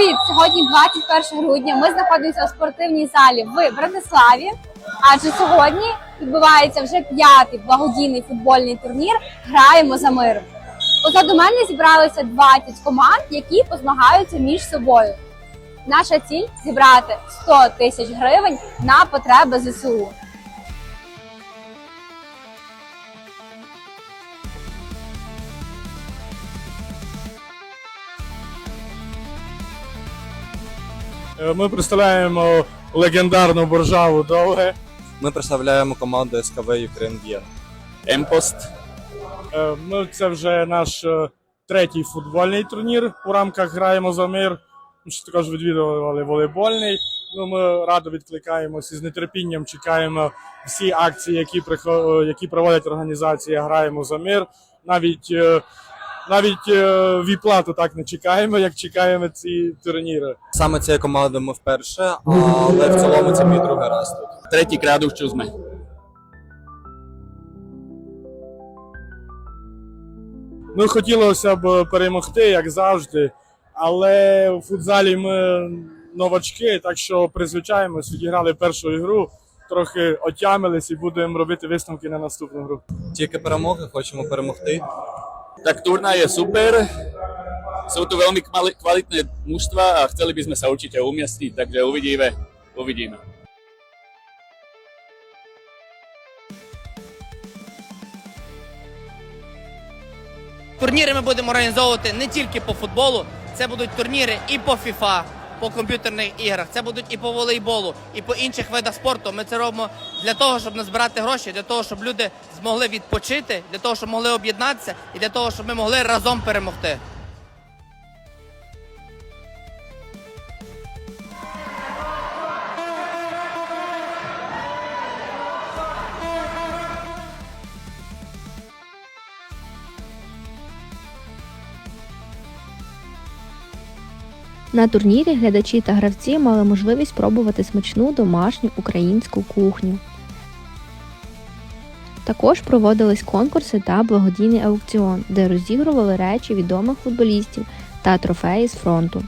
Сьогодні 21 грудня. Ми знаходимося у спортивній залі в Братиславі. Адже сьогодні відбувається вже п'ятий благодійний футбольний турнір Граємо за мир. Позаду мене зібралося 20 команд, які позмагаються між собою. Наша ціль зібрати 100 тисяч гривень на потреби ЗСУ. Ми представляємо легендарну боржаву Довге. Ми представляємо команду СКВ Ukraine. Емпост. Е, Ми це вже наш е, третій футбольний турнір у рамках Граємо за мир. Ми ще також відвідували волейбольний. Ну, ми радо відкликаємося і з нетерпінням чекаємо всі акції, які, е, які проводять організація Граємо за мир. Навіть, е, навіть е, віплату так не чекаємо, як чекаємо ці турніри. Саме цією командою ми вперше, але в цілому це мій другий раз тут. Третій кряду, що ми. Ну, хотілося б перемогти, як завжди, але в футзалі ми новачки, так що призвичаємось, відіграли першу ігру, трохи отямились і будемо робити висновки на наступну гру. Тільки перемоги, хочемо перемогти. Tak turnaj je super. Sú tu veľmi kvalitné mužstva a chceli by sme sa určite umiestniť, takže uvidíme. Uvidíme. Турніри ми будемо організовувати не тільки по футболу, це будуть турніри і по FIFA, по комп'ютерних іграх, це будуть і по волейболу, і по інших видах спорту. Ми це робимо для того, щоб назбирати гроші, для того, щоб люди змогли відпочити, для того, щоб могли об'єднатися, і для того, щоб ми могли разом перемогти. На турнірі глядачі та гравці мали можливість пробувати смачну домашню українську кухню. Також проводились конкурси та благодійний аукціон, де розігрували речі відомих футболістів та трофеї з фронту.